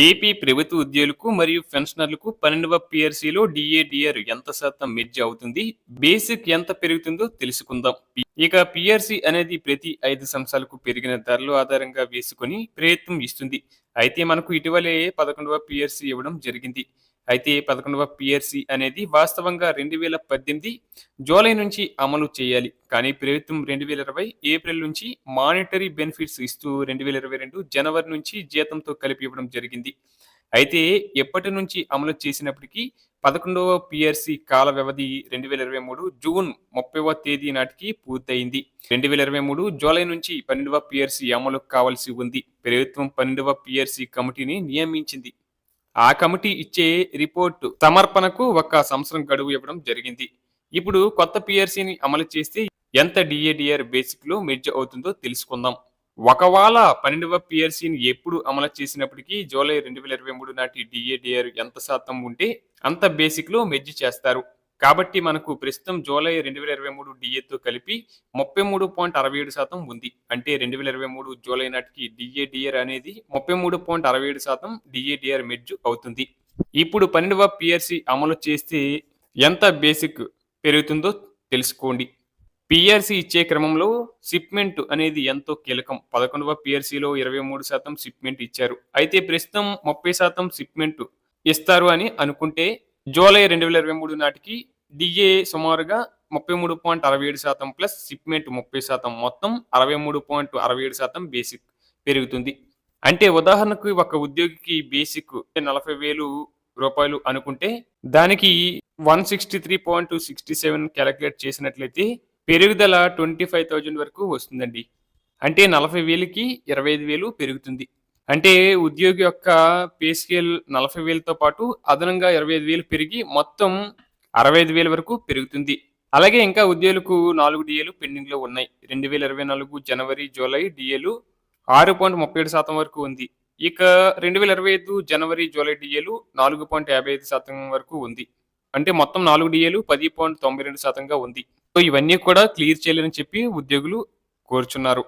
AP ప్రభుత్వ ఉద్యోగులకు మరియు పెన్షనర్లకు పన్నెండవ పిఆర్సీలో డిఏడిఆర్ ఎంత శాతం మెర్జ్ అవుతుంది? బేసిక్ ఎంత పెరుగుతుందో తెలుసుకుందాం. ఇక పిఆర్సీ అనేది ప్రతి ఐదు సంవత్సరాలకు పెరిగిన ధరలు ఆధారంగా వేసుకుని ప్రయత్నం ఇస్తుంది. అయితే మనకు ఇటీవలే పదకొండవ పిఆర్సీ ఇవ్వడం జరిగింది. అయితే పదకొండవ పిఆర్సి అనేది వాస్తవంగా రెండు వేల పద్దెనిమిది జూలై నుంచి అమలు చేయాలి. కానీ ప్రభుత్వం రెండు వేల ఇరవై ఏప్రిల్ నుంచి మానిటరీ బెనిఫిట్స్ ఇస్తూ రెండు వేల ఇరవై రెండు జనవరి నుంచి జీతంతో కలిపి ఇవ్వడం జరిగింది. అయితే ఎప్పటి నుంచి అమలు చేసినప్పటికీ పదకొండవ పిఆర్సి కాల వ్యవధి రెండు వేల ఇరవై మూడు జూన్ ముప్పైవ తేదీ నాటికి పూర్తయింది. రెండు వేల ఇరవై మూడు జూలై నుంచి పన్నెండవ పిఆర్సి అమలు కావాల్సి ఉంది. ప్రభుత్వం పన్నెండవ పిఆర్సి కమిటీని నియమించింది. ఆ కమిటీ ఇచ్చే రిపోర్టు సమర్పణకు ఒక సంవత్సరం గడువు ఇవ్వడం జరిగింది. ఇప్పుడు కొత్త పిఆర్సీని అమలు చేస్తే ఎంత డిఏడిఆర్ బేసిక్లో మెర్జ్ అవుతుందో తెలుసుకుందాం. ఒకవేళ పన్నెండవ పిఆర్సీని ఎప్పుడు అమలు చేసినప్పటికీ జూలై రెండు వేల ఇరవై మూడు నాటి డిఏడిఆర్ ఎంత శాతం ఉంటే అంత బేసిక్లో మెర్జ్ చేస్తారు. కాబట్టి మనకు ప్రస్తుతం జూలై రెండు వేల ఇరవై మూడు డిఏతో కలిపి ముప్పై మూడు పాయింట్ అరవై ఏడు శాతం ఉంది. అంటే రెండు వేల ఇరవై మూడు జూలై నాటికి డిఏడిఆర్ అనేది ముప్పై మూడు పాయింట్ అరవై ఏడు శాతం డిఏడిఆర్ మెడ్జ్ అవుతుంది. ఇప్పుడు పన్నెండవ పిఆర్సి అమలు చేస్తే ఎంత బేసిక్ పెరుగుతుందో తెలుసుకోండి. పిఆర్సీ ఇచ్చే క్రమంలో షిప్మెంట్ అనేది ఎంతో కీలకం. పదకొండవ పిఆర్సీలో ఇరవై మూడు శాతం షిప్మెంట్ ఇచ్చారు. అయితే ప్రస్తుతం ముప్పై శాతం షిప్మెంట్ ఇస్తారు అని అనుకుంటే జూలై రెండు వేల ఇరవై మూడు నాటికి డిఏ సుమారుగా ముప్పై మూడు పాయింట్ అరవై ఏడు శాతం ప్లస్ సిప్మెంట్ ముప్పై శాతం. మొత్తం అరవై మూడు పాయింట్ అరవై ఏడు శాతం బేసిక్ పెరుగుతుంది. అంటే ఉదాహరణకు ఒక ఉద్యోగికి బేసిక్ నలభై వేలు రూపాయలు అనుకుంటే దానికి one sixty three point sixty seven calculate చేసినట్లయితే పెరుగుదల ట్వంటీ ఫైవ్ థౌజండ్ వరకు వస్తుందండి. అంటే నలభై వేలకి ఇరవై ఐదు వేలు పెరుగుతుంది. అంటే ఉద్యోగి యొక్క పే స్కేల్ నలభై వేలతో పాటు అదనంగా ఇరవై ఐదు వేలు పెరిగి మొత్తం అరవై ఐదు వేల వరకు పెరుగుతుంది. అలాగే ఇంకా ఉద్యోగులకు నాలుగు డిఏలు పెండింగ్లో ఉన్నాయి. రెండు వేల ఇరవై నాలుగు జనవరి జూలై డిఏలు ఆరు పాయింట్ ముప్పై ఏడు శాతం వరకు ఉంది. ఇక రెండు వేల ఇరవై ఐదు జనవరి జూలై డిఏలు నాలుగు పాయింట్ యాభై ఐదు శాతం వరకు ఉంది. అంటే మొత్తం నాలుగు డిఏలు పది పాయింట్ తొంభై రెండు శాతంగా ఉంది. సో ఇవన్నీ కూడా క్లియర్ చేయాలని చెప్పి ఉద్యోగులు కోరుచున్నారు.